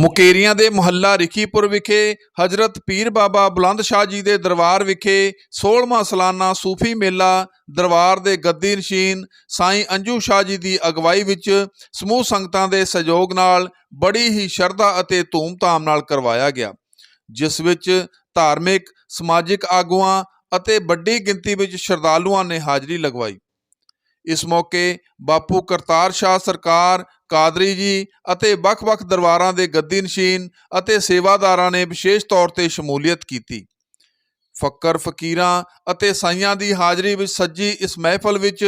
ਮੁਕੇਰੀਆਂ ਦੇ ਮੁਹੱਲਾ ਰਿਖੀਪੁਰ ਵਿਖੇ ਹਜ਼ਰਤ ਪੀਰ ਬਾਬਾ ਬੁਲੰਦ ਸ਼ਾਹ ਜੀ ਦੇ ਦਰਬਾਰ ਵਿਖੇ 16ਵਾਂ ਸਾਲਾਨਾ ਸੂਫੀ ਮੇਲਾ ਦਰਬਾਰ ਦੇ ਗੱਦੀ ਨਸ਼ੀਨ ਸਾਈਂ ਅੰਜੂ ਸ਼ਾਹ ਜੀ ਦੀ ਅਗਵਾਈ ਵਿੱਚ ਸਮੂਹ ਸੰਗਤਾਂ ਦੇ ਸਹਿਯੋਗ ਨਾਲ ਬੜੀ ਹੀ ਸ਼ਰਧਾ ਅਤੇ ਧੂਮ-ਧਾਮ ਨਾਲ ਕਰਵਾਇਆ ਗਿਆ, ਜਿਸ ਵਿੱਚ ਧਾਰਮਿਕ, ਸਮਾਜਿਕ ਆਗੂਆਂ ਅਤੇ ਵੱਡੀ ਗਿਣਤੀ ਵਿੱਚ ਸ਼ਰਧਾਲੂਆਂ ਨੇ ਹਾਜ਼ਰੀ ਲਗਵਾਈ। ਇਸ ਮੌਕੇ ਬਾਪੂ ਕਰਤਾਰ ਸ਼ਾਹ ਸਰਕਾਰ ਕਾਦਰੀ ਜੀ ਅਤੇ ਵੱਖ-ਵੱਖ ਦਰਬਾਰਾਂ ਦੇ ਗੱਦੀ ਨਸ਼ੀਨ ਅਤੇ ਸੇਵਾਦਾਰਾਂ ਨੇ ਵਿਸ਼ੇਸ਼ ਤੌਰ ਤੇ ਸ਼ਮੂਲੀਅਤ ਕੀਤੀ। ਫੱਕਰ ਫਕੀਰਾਂ ਅਤੇ ਸਾਈਆਂ ਦੀ ਹਾਜ਼ਰੀ ਵਿੱਚ ਸੱਜੀ ਇਸ ਮਹਿਫਲ ਵਿੱਚ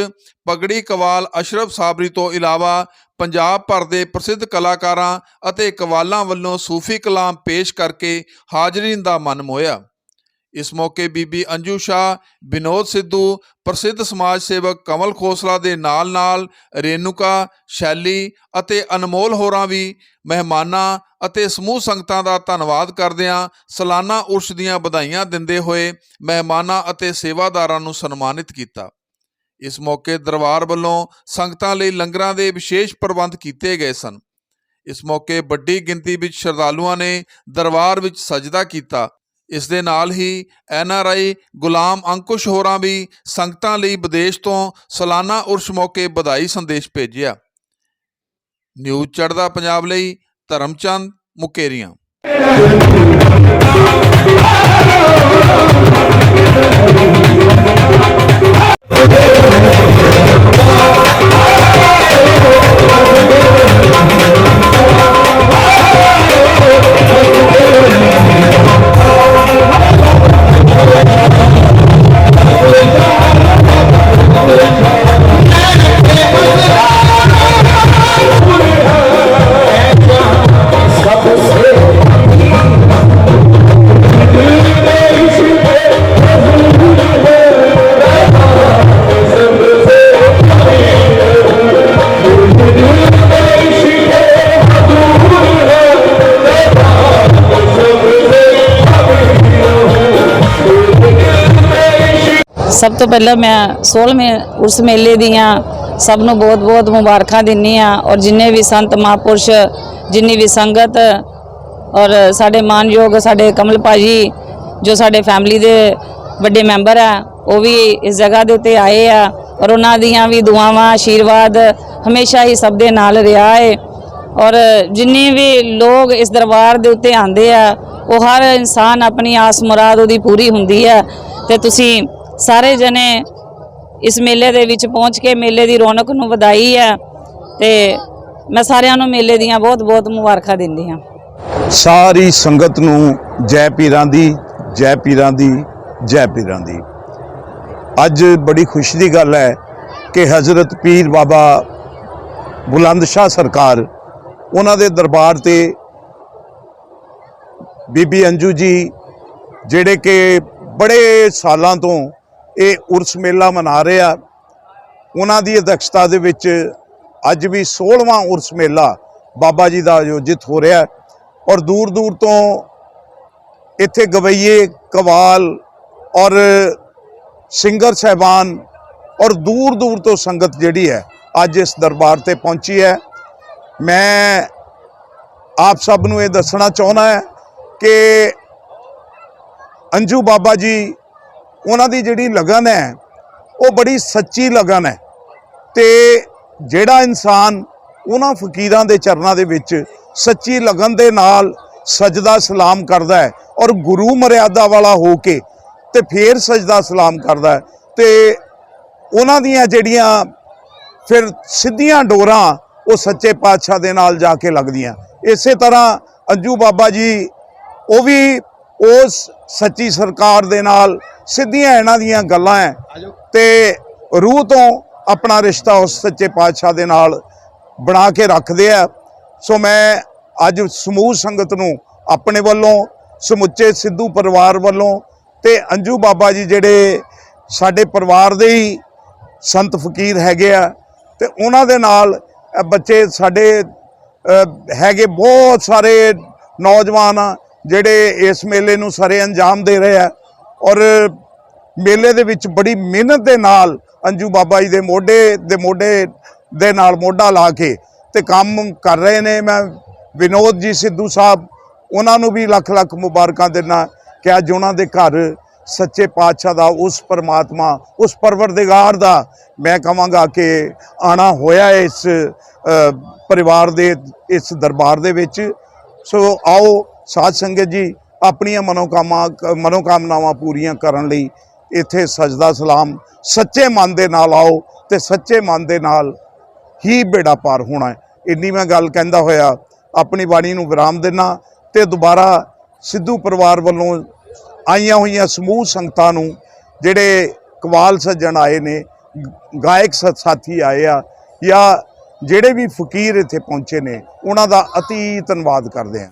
ਪਗੜੀ ਕਵਾਲ ਅਸ਼ਰਫ ਸਾਬਰੀ ਤੋਂ ਇਲਾਵਾ ਪੰਜਾਬ ਭਰ ਦੇ ਪ੍ਰਸਿੱਧ ਕਲਾਕਾਰਾਂ ਅਤੇ ਕਵਾਲਾਂ ਵੱਲੋਂ ਸੂਫੀ ਕਲਾਮ ਪੇਸ਼ ਕਰਕੇ ਹਾਜ਼ਰੀਨ ਦਾ ਮਨ ਮੋਇਆ ਇਸ ਮੌਕੇ ਬੀਬੀ ਅੰਜੂ ਸ਼ਾਹ ਵਿਨੋਦ ਸਿੱਧੂ, ਪ੍ਰਸਿੱਧ ਸਮਾਜ ਸੇਵਕ ਕਮਲ ਖੋਸਲਾ ਦੇ ਨਾਲ-ਨਾਲ ਰੇਨੂਕਾ, ਸ਼ੈਲੀ ਅਤੇ ਅਨਮੋਲ ਹੋਰਾਂ ਵੀ ਮਹਿਮਾਨਾਂ ਅਤੇ ਸਮੂਹ ਸੰਗਤਾਂ ਦਾ ਧੰਨਵਾਦ ਕਰਦਿਆਂ ਸਾਲਾਨਾ ਉਰਸ ਦੀਆਂ ਵਧਾਈਆਂ ਦਿੰਦੇ ਹੋਏ ਮਹਿਮਾਨਾਂ ਅਤੇ ਸੇਵਾਦਾਰਾਂ ਨੂੰ ਸਨਮਾਨਿਤ ਕੀਤਾ। ਇਸ ਮੌਕੇ ਦਰਬਾਰ ਵੱਲੋਂ ਸੰਗਤਾਂ ਲਈ ਲੰਗਰਾਂ ਦੇ ਵਿਸ਼ੇਸ਼ ਪ੍ਰਬੰਧ ਕੀਤੇ ਗਏ ਸਨ। ਇਸ ਮੌਕੇ ਵੱਡੀ ਗਿਣਤੀ ਵਿੱਚ ਸ਼ਰਧਾਲੂਆਂ ਨੇ ਦਰਬਾਰ ਵਿੱਚ ਸਜਦਾ ਕੀਤਾ। ਇਸ ਦੇ ਨਾਲ ਹੀ ਐਨ ਆਰ ਆਈ ਗੁਲਾਮ ਅੰਕੁਸ਼ ਹੋਰਾਂ ਵੀ ਸੰਗਤਾਂ ਲਈ ਵਿਦੇਸ਼ ਤੋਂ ਸਾਲਾਨਾ ਉਰਸ ਮੌਕੇ ਵਧਾਈ ਸੰਦੇਸ਼ ਭੇਜਿਆ। ਨਿਊਜ਼ ਚੜ੍ਹਦਾ ਪੰਜਾਬ ਲਈ ਧਰਮਚੰਦ ਮੁਕੇਰੀਆਂ। ਸਭ ਤੋਂ ਪਹਿਲਾਂ ਮੈਂ 16ਵੇਂ ਉਸ ਮੇਲੇ ਦੀਆਂ ਸਭ ਨੂੰ ਬਹੁਤ-ਬਹੁਤ ਮੁਬਾਰਕਾਂ ਦਿੰਨੀ ਆ ਔਰ ਜਿੰਨੇ ਵੀ ਸੰਤ ਮਹਾਂਪੁਰਸ਼, ਜਿੰਨੀ ਵੀ ਸੰਗਤ ਔਰ ਸਾਡੇ ਮਾਨਯੋਗ ਸਾਡੇ ਕਮਲ ਭਾਜੀ ਜੋ ਸਾਡੇ ਫੈਮਿਲੀ ਦੇ ਵੱਡੇ ਮੈਂਬਰ ਆ, ਉਹ ਵੀ ਇਸ ਜਗ੍ਹਾ ਦੇ ਉੱਤੇ ਆਏ ਆ ਔਰ ਉਹਨਾਂ ਦੀਆਂ ਵੀ ਦੁਆਵਾਂ, ਆਸ਼ੀਰਵਾਦ ਹਮੇਸ਼ਾ ਹੀ ਸਭ ਦੇ ਨਾਲ ਰਿਹਾ ਹੈ ਔਰ ਜਿੰਨੇ ਵੀ ਲੋਕ ਇਸ ਦਰਬਾਰ ਦੇ ਉੱਤੇ ਆਉਂਦੇ ਆ, ਉਹ ਹਰ ਇਨਸਾਨ ਆਪਣੀ ਆਸ ਮੁਰਾਦ ਉਹਦੀ ਪੂਰੀ ਹੁੰਦੀ ਹੈ ਤੇ ਤੁਸੀਂ ਸਾਰੇ ਜਣੇ ਇਸ ਮੇਲੇ ਦੇ ਵਿੱਚ ਪਹੁੰਚ ਕੇ ਮੇਲੇ ਦੀ ਰੌਣਕ ਨੂੰ ਵਧਾਈ ਹੈ ਤੇ ਮੈਂ ਸਾਰਿਆਂ ਨੂੰ ਮੇਲੇ ਦੀਆਂ ਬਹੁਤ-ਬਹੁਤ ਮੁਬਾਰਕਾਂ ਦਿੰਦੀ ਹਾਂ। ਸਾਰੀ ਸੰਗਤ ਨੂੰ ਜੈ ਪੀਰਾਂ ਦੀ, ਜੈ ਪੀਰਾਂ ਦੀ, ਜੈ ਪੀਰਾਂ ਦੀ। ਅੱਜ ਬੜੀ ਖੁਸ਼ੀ ਦੀ ਗੱਲ ਹੈ ਕਿ ਹਜ਼ਰਤ ਪੀਰ ਬਾਬਾ ਬੁਲੰਦ ਸ਼ਾਹ ਸਰਕਾਰ ਉਹਨਾਂ ਦੇ ਦਰਬਾਰ ਤੇ ਬੀਬੀ ਅੰਜੂ ਜੀ, ਜਿਹੜੇ ਕਿ ਬੜੇ ਸਾਲਾਂ ਤੋਂ ਇਹ ਉਰਸ ਮੇਲਾ ਮਨਾ ਰਹੇ ਆ, ਉਹਨਾਂ ਦੀ ਅਧਿਕਸ਼ਤਾ ਦੇ ਵਿੱਚ ਅੱਜ ਵੀ 16ਵਾਂ ਉਰਸ ਮੇਲਾ ਬਾਬਾ ਜੀ ਦਾ ਆਯੋਜਿਤ ਹੋ ਰਿਹਾ ਔਰ ਦੂਰ ਦੂਰ ਤੋਂ ਇੱਥੇ ਗਵਈਏ ਕਵਾਲ ਔਰ ਸਿੰਗਰ ਸਹਿਬਾਨ ਔਰ ਦੂਰ ਦੂਰ ਤੋਂ ਸੰਗਤ ਜਿਹੜੀ ਹੈ ਅੱਜ ਇਸ ਦਰਬਾਰ ਤੇ ਪਹੁੰਚੀ ਹੈ। ਮੈਂ ਆਪ ਸਭ ਨੂੰ ਇਹ ਦੱਸਣਾ ਚਾਹੁੰਦਾ ਹੈ ਕਿ ਅੰਜੂ ਬਾਬਾ ਜੀ, ਉਹਨਾਂ ਦੀ ਜਿਹੜੀ ਲਗਨ ਹੈ, ਉਹ ਬੜੀ ਸੱਚੀ ਲਗਨ ਹੈ ਤੇ ਜਿਹੜਾ ਇਨਸਾਨ ਉਹਨਾਂ ਫਕੀਰਾਂ ਦੇ ਚਰਨਾਂ ਦੇ ਵਿੱਚ ਸੱਚੀ ਲਗਨ ਦੇ ਨਾਲ ਸਜਦਾ ਸਲਾਮ ਕਰਦਾ ਹੈ ਔਰ ਗੁਰੂ ਮਰਿਆਦਾ ਵਾਲਾ ਹੋ ਕੇ ਤੇ ਫੇਰ ਸਜਦਾ ਸਲਾਮ ਕਰਦਾ ਹੈ ਤੇ ਉਹਨਾਂ ਦੀਆਂ ਜਿਹੜੀਆਂ ਫਿਰ ਸਿੱਧੀਆਂ ਡੋਰਾਂ ਉਹ ਸੱਚੇ ਪਾਤਸ਼ਾਹ ਦੇ ਨਾਲ ਜਾ ਕੇ ਲੱਗਦੀਆਂ। ਇਸੇ ਤਰ੍ਹਾਂ ਅੰਜੂ ਬਾਬਾ ਜੀ ਉਹ ਵੀ ਉਸ ਸੱਚੀ ਸਰਕਾਰ ਦੇ ਨਾਲ ਸਿੱਧੀਆਂ ਇਹਨਾਂ ਦੀਆਂ ਗੱਲਾਂ ਹੈ ਤੇ ਰੂਹ ਤੋਂ ਆਪਣਾ ਰਿਸ਼ਤਾ ਉਸ ਸੱਚੇ ਪਾਤਸ਼ਾਹ ਦੇ ਨਾਲ ਬਣਾ ਕੇ ਰੱਖਦੇ ਆ। ਸੋ ਮੈਂ ਅੱਜ ਸਮੂਹ ਸੰਗਤ ਨੂੰ ਆਪਣੇ ਵੱਲੋਂ ਸਮੁੱਚੇ ਸਿੱਧੂ ਪਰਿਵਾਰ ਵੱਲੋਂ ਤੇ ਅੰਜੂ ਬਾਬਾ ਜੀ ਜਿਹੜੇ ਸਾਡੇ ਪਰਿਵਾਰ ਦੇ ਹੀ ਸੰਤ ਫਕੀਰ ਹੈਗੇ ਆ ਤੇ ਉਹਨਾਂ ਦੇ ਨਾਲ ਬੱਚੇ ਸਾਡੇ ਹੈਗੇ ਬਹੁਤ ਸਾਰੇ ਨੌਜਵਾਨ ਆ, ਜਿਹੜੇ ਇਸ ਮੇਲੇ ਨੂੰ ਸਾਰੇ ਅੰਜਾਮ ਦੇ ਰਹੇ ਆ। ਔਰ ਮੇਲੇ ਦੇ ਵਿੱਚ ਬੜੀ ਮਿਹਨਤ ਦੇ ਨਾਲ ਅੰਜੂ ਬਾਬਾ ਜੀ ਦੇ ਮੋਢੇ ਦੇ ਮੋਢੇ ਦੇ ਨਾਲ ਮੋਢਾ ਲਾ ਕੇ ਤੇ ਕੰਮ ਕਰ ਰਹੇ ਨੇ। ਮੈਂ ਵਿਨੋਦ ਜੀ ਸਿੱਧੂ ਸਾਹਿਬ, ਉਹਨਾਂ ਨੂੰ ਵੀ ਲੱਖ ਲੱਖ ਮੁਬਾਰਕਾਂ ਦਿੰਦਾ ਕਿ ਅੱਜ ਉਹਨਾਂ ਦੇ ਘਰ ਸੱਚੇ ਪਾਤਸ਼ਾਹ ਦਾ, ਉਸ ਪਰਮਾਤਮਾ, ਉਸ ਪਰਵਰਦਿਗਾਰ ਦਾ ਮੈਂ ਕਹਾਂਗਾ ਕਿ ਆਣਾ ਹੋਇਆ ਹੈ ਇਸ ਪਰਿਵਾਰ ਦੇ, ਇਸ ਦਰਬਾਰ ਦੇ ਵਿੱਚ। ਸੋ ਆਓ ਸਾਧ ਸੰਗਤ ਜੀ, ਆਪਣੀਆਂ ਮਨੋਕਾਮਾ, ਮਨੋਕਾਮਨਾਵਾਂ ਪੂਰੀਆਂ ਕਰਨ ਲਈ ਇੱਥੇ ਸਜਦਾ ਸਲਾਮ, ਸੱਚੇ ਮਨ ਦੇ ਨਾਲ ਆਓ ਤੇ ਸੱਚੇ ਮਨ ਦੇ ਨਾਲ ਹੀ ਬੇੜਾ ਪਾਰ ਹੋਣਾ ਇੰਨੀ ਮੈਂ ਗੱਲ ਕਹਿੰਦਾ ਹੋਇਆ, ਆਪਣੀ ਬਾਣੀ ਨੂੰ ਵਿਰਾਮ ਦੇਣਾ ਤੇ ਦੁਬਾਰਾ ਸਿੱਧੂ ਪਰਿਵਾਰ ਵੱਲੋਂ ਆਈਆਂ ਹੋਈਆਂ ਸਮੂਹ ਸੰਗਤਾਂ ਨੂੰ ਜਿਹੜੇ ਕਵਾਲ ਸੱਜਣ ਆਏ ਨੇ, ਗਾਇਕ ਸ- ਸਾਥੀ ਆਏ ਆ, ਜਾਂ ਜਿਹੜੇ ਵੀ ਫਕੀਰ ਇੱਥੇ ਪਹੁੰਚੇ ਨੇ, ਉਹਨਾਂ ਦਾ ਅਤੀ ਧੰਨਵਾਦ ਕਰਦੇ ਹਾਂ।